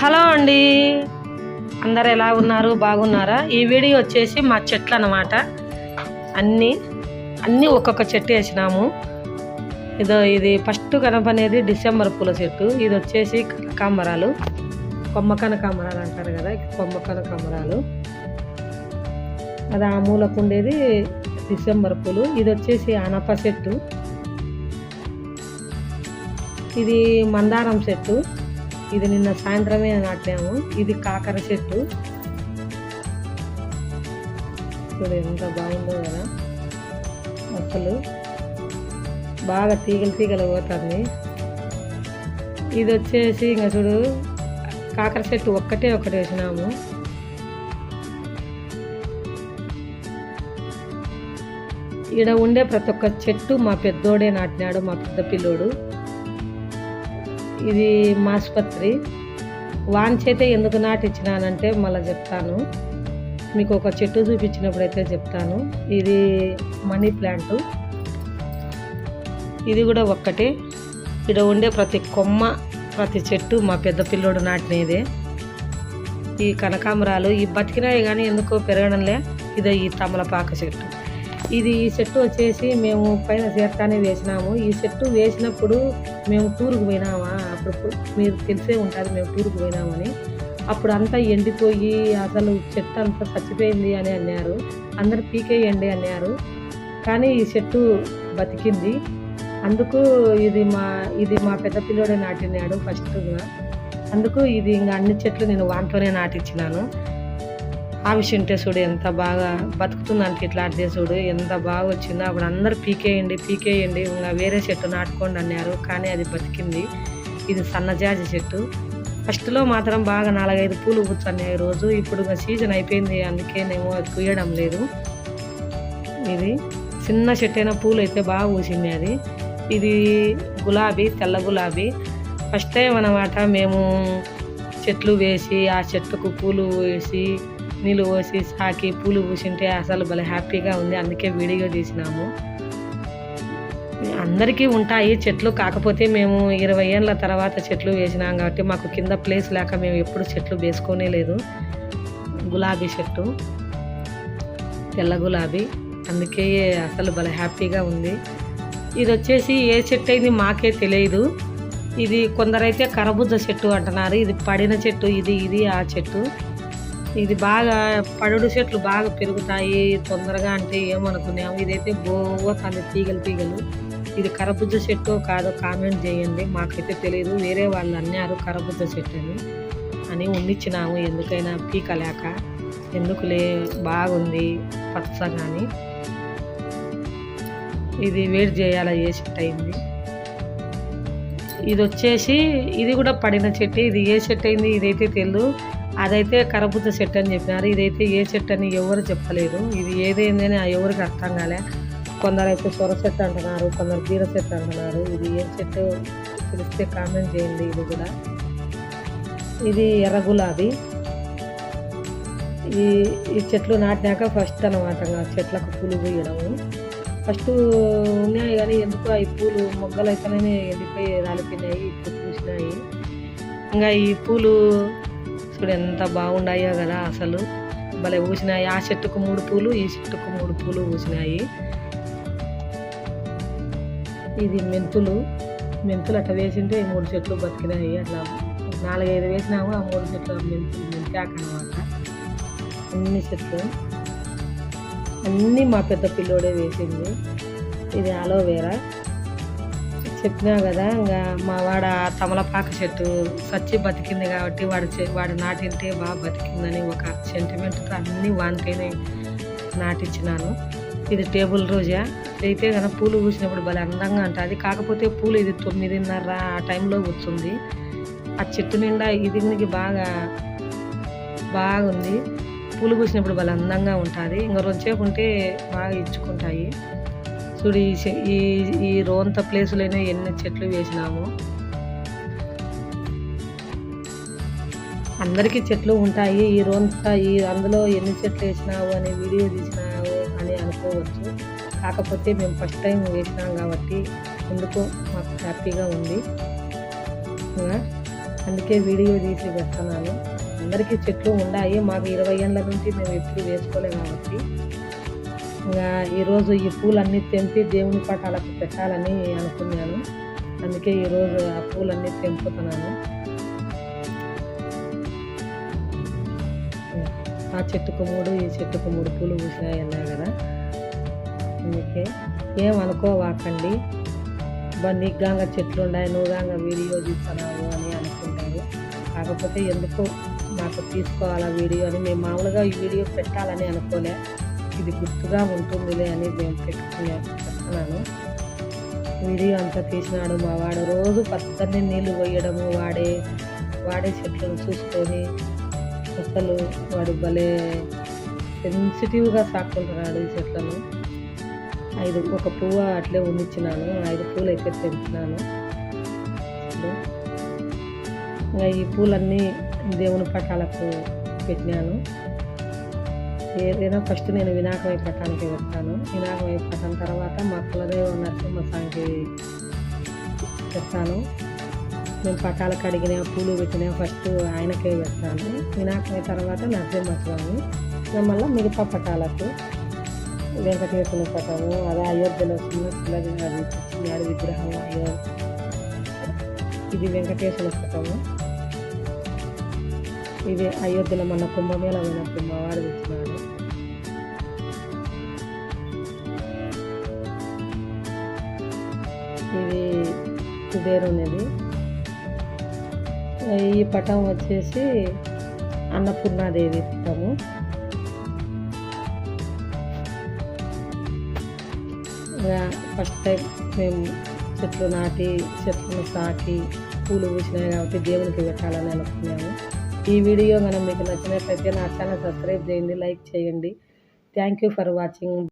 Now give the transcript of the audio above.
Hello అండి. అందరు ఎలా ఉన్నారు? బాగున్నారా? ఈ వీడియో వచ్చేసి మా చెట్లు అన్నమాట. అన్నీ అన్నీ ఒక్కొక్క చెట్టు వేసినాము. ఇదో ఇది ఫస్ట్ కనపనేది డిసెంబర్ పూల చెట్టు. ఇది వచ్చేసి కనకాంబరాలు కొమ్మ కనకాంబరాలు అంటారు కదా కొమ్మ కనకాంబరాలు అది ఆ మూలకు ఉండేది డిసెంబర్ పూలు. ఇది వచ్చేసి అనప చెట్టు. ఇది మందారం చెట్టు. ఇది నిన్న సాయంత్రమే నాటాము ఇది కాకర చెట్టు. చూడు ఎంత బాగుందో కదా. అసలు బాగా తీగలు తీగలు పోతుంది. ఇది వచ్చేసి ఇంకా చూడు కాకర చెట్టు ఒక్కటే ఒకటి వేసినాము. ఈడ ఉండే ప్రతి ఒక్క చెట్టు మా పెద్దోడే నాటినాడు మా పెద్ద పిల్లోడు. ఇది మాస్పత్రి. వాంచైతే ఎందుకు నాటిచ్చినానంటే మళ్ళీ చెప్తాను. మీకు ఒక చెట్టు చూపించినప్పుడు అయితే చెప్తాను. ఇది మనీ ప్లాంట్. ఇది కూడా ఒక్కటే. ఇక్కడ ఉండే ప్రతి కొమ్మ ప్రతి చెట్టు మా పెద్ద పిల్లోడు నాటినదే. ఈ కనకాంబరాలు ఈ బతికినాయి కానీ ఎందుకో పెరగడంలే. ఇదే ఈ తమలపాక చెట్టు. ఇది ఈ చెట్టు వచ్చేసి మేము పైన చేరతానే వేసినాము. ఈ చెట్టు వేసినప్పుడు మేము టూర్కి పోయినామా? అప్పుడు మీరు తెలిసే ఉంటుంది మేము టూర్కి పోయినామని. అప్పుడు అంతా ఎండిపోయి అసలు చెట్టు అంతా చచ్చిపోయింది అని అన్నారు. అందరు పీకేయండి అన్నారు. కానీ ఈ చెట్టు బతికింది. అందుకు ఇది మా ఇది మా పెద్ద పిల్లోడే నాటినాడు ఫస్ట్గా అందుకు ఇది ఇంకా అన్ని చెట్లు నేను వాంతోనే నాటించినాను ఆ విషయం ఉంటే చూడు ఎంత బాగా బతుకుతుందంటే ఇట్లాంటిదే చూడు ఎంత బాగా వచ్చిందో. అప్పుడు అందరు పీకేయండి పీకేయండి. ఇంకా వేరే చెట్టు నాటుకోండి అన్నారు. కానీ అది బతికింది. ఇది సన్నజాజి చెట్టు. ఫస్ట్లో మాత్రం బాగా నాలుగైదు పూలు కూర్చున్నాయి రోజు. ఇప్పుడు సీజన్ అయిపోయింది. అందుకే నేను అది పూయడం లేదు. ఇది చిన్న చెట్టు అయినా పూలు అయితే బాగా పూసింది అది. ఇది గులాబీ తెల్ల గులాబీ. ఫస్ట్ టైం అన్నమాట మేము చెట్లు వేసి ఆ చెట్టుకు పూలు వేసి నీళ్ళు పోసి సాకి పూలు పూసింటే అసలు భలే హ్యాపీగా ఉంది. అందుకే వీడియో తీసినాము. అందరికీ ఉంటాయి చెట్లు కాకపోతే మేము ఇరవై ఏళ్ళ తర్వాత చెట్లు వేసినాం కాబట్టి మాకు కింద ప్లేస్ లేక మేము ఎప్పుడు చెట్లు వేసుకోనే లేదు. గులాబీ చెట్టు తెల్ల గులాబీ అందుకే అసలు భలే హ్యాపీగా ఉంది. ఇది వచ్చేసి ఏ చెట్టు అయింది మాకే తెలియదు. ఇది కొందరైతే కరబుజ్జ చెట్టు అంటున్నారు. ఇది పడిన చెట్టు ఇది ఇది ఆ చెట్టు. ఇది బాగా పడుడు చెట్లు బాగా పెరుగుతాయి తొందరగా అంటే ఏమనుకున్నాము ఇదైతే బోతుంది తీగలు తీగలు. ఇది కరబుజ్జ చెట్టు కాదో కామెంట్ చేయండి. మాకైతే తెలియదు వేరే వాళ్ళు అన్నారు కరబుజ్జ చెట్టు అని అని ఉండిచ్చినాము ఎందుకైనా పీకలేక ఎందుకులే? బాగుంది పచ్చగాని. ఇది వేడి చేయాల ఏ చెట్టు అయింది? ఇది వచ్చేసి ఇది కూడా పడిన చెట్టు. ఇది ఏ చెట్టు అయింది? ఇదైతే తెలియదు అదైతే కరబుద్ద చెట్టు అని చెప్పినారు. ఇదైతే ఏ చెట్టు అని ఎవరు చెప్పలేదు. ఇది ఏదైంది అని ఎవరికి అర్థం కాలే. కొందరు అయితే సొర చెట్టు అంటున్నారు కొందరు బీర చెట్టు అంటున్నారు. ఇది ఏ చెట్టు తెలిస్తే కామెంట్ చేయండి ఇది కూడా. ఇది ఎర్ర గులాబీ. ఈ ఈ చెట్లు నాటినాక ఫస్ట్ అనమాట చెట్లకు పూలు పూయడము. ఫస్ట్ ఉన్నాయి కానీ ఎందుకో ఈ పూలు మొగ్గలు అయితేనే ఎండిపోయి రాలిపోయినాయి ఇప్పుడు పూసినాయి. ఇంకా ఈ పూలు చూడు ఎంత బాగున్నాయో కదా అసలు. భలే పూసినాయి ఆ చెట్టుకు మూడు పూలు ఈ చెట్టుకు మూడు పూలు పూసినాయి ఇది మెంతులు. మెంతులు అట్లా వేసింటే ఈ మూడు చెట్లు బతికినాయి. అట్లా నాలుగైదు వేసినాము ఆ మూడు చెట్లు మెంతులు మెంతాక అనమాట అన్ని చెట్లు. అన్నీ మా పెద్ద పిల్లోడే వేసింది. ఇది అలోవేరా. చెప్పినా కదా ఇంకా మా వాడ తమలపాక చెట్టు సచ్చి బతికింది కాబట్టి వాడు వాడు నాటింటే బాగా బతికిందని ఒక సెంటిమెంట్తో అన్నీ వానికైనా నాటించినాను ఇది టేబుల్ రోజా? అయితే కనుక పూలు పూసినప్పుడు భలే అందంగా ఉంటుంది. కాకపోతే పూలు ఇది తొమ్మిదిన్నర ఆ టైంలో కూర్చుంది ఆ చెట్టు నిండా ఇది దీనికి బాగా బాగుంది. పూలు పూసినప్పుడు భలే అందంగా ఉంటుంది. ఇంకా రోజుసేపు ఉంటే బాగా ఇచ్చుకుంటాయి. చూడు ఈ చె- ఈ ఈ రోంత ప్లేసులైనా ఎన్ని చెట్లు వేసినాము. అందరికీ చెట్లు ఉంటాయి ఈ రోంత ఈ అందులో ఎన్ని చెట్లు వేసినావు అనే వీడియో తీసినావు అని అనుకోవచ్చు. కాకపోతే మేము ఫస్ట్ టైం వేసినాం కాబట్టి ఎందుకో మాకు హ్యాపీగా ఉంది. అందుకే వీడియో తీసి పెడుతున్నాను. అందరికీ చెట్లు ఉన్నాయి మాకు ఇరవై ఏళ్ళ నుంచి మేము ఎప్పుడు వేసుకోలేము కాబట్టి. ఇంకా ఈరోజు ఈ పూలన్నీ తెంపి దేవుని పటాలకు పెట్టాలని అనుకున్నాను. అందుకే ఈరోజు ఆ పూలన్నీ తెంపుతున్నాను. ఆ చెట్టుకు మూడు ఈ చెట్టుకు మూడు పూలు పూసినాయి అన్నాయి కదా. అందుకే ఏమనుకోవాకండి. బా గాంగ చెట్లు ఉన్నాయి నువ్వు గాంగ వీడియో తీస్తున్నావు అని అనుకుంటారు. కాకపోతే ఎందుకో మాకు తీసుకోవాలా వీడియో అని? మేము మామూలుగా ఈ వీడియో పెట్టాలని అనుకోలే. ఇది గుర్తుగా ఉంటుందిలే అని నేను పెట్టుకుని చెప్తున్నాను వీడియో అంతా తీసినాడు మా వాడు. రోజు పద్దన్నే నీళ్ళు పోయడము వాడే వాడే చెట్లను చూసుకొని అసలు వాడు భలే సెన్సిటివ్గా సాక్కుంటున్నాడు ఈ చెట్లను. ఐదు ఒక పువ్వు అట్లే ఉండిచ్చినాను. ఐదు పూలు అయితే తెంపినాను ఇంకా ఈ పూలన్నీ దేవుని పటాలకు పెట్టినాను. ఏదైనా ఫస్ట్ నేను వినాయకమై పటానికి వెళ్తాను వినాయకమై పటం తర్వాత మా కులదేవ నరసింహస్వామికి పెడతాను నేను పటాలకు కడిగిన పూలు పెట్టిన ఫస్ట్ ఆయనకే పెడతాను వినాయకమై తర్వాత నరసింహస్వామి. ఇంకా మళ్ళీ మిగతా పటాలకు వెంకటేశ్వర పటము అదే అయోధ్యలో చిన్న పిల్లది అది చిన్నాడు విగ్రహం అయ్యో. ఇది వెంకటేశ్వర పటము ఇది అయోధ్యలో మన కుంభమేళ పోయినప్పుడు మా వాడు తెచ్చినాడు ఇది కుబేరునిది ఈ పటం వచ్చేసి అన్నపూర్ణాదేవి పటము. ఫస్ట్ టైం మేము చెట్లు నాటి చెట్లను సాకి పూలు పూసినాయి కాబట్టి దేవునికి పెట్టాలని అనుకున్నాము. ఈ వీడియో మనం మీకు నచ్చినట్లయితే నా ఛానల్ సబ్స్క్రైబ్ చేయండి లైక్ చేయండి. Thank you for watching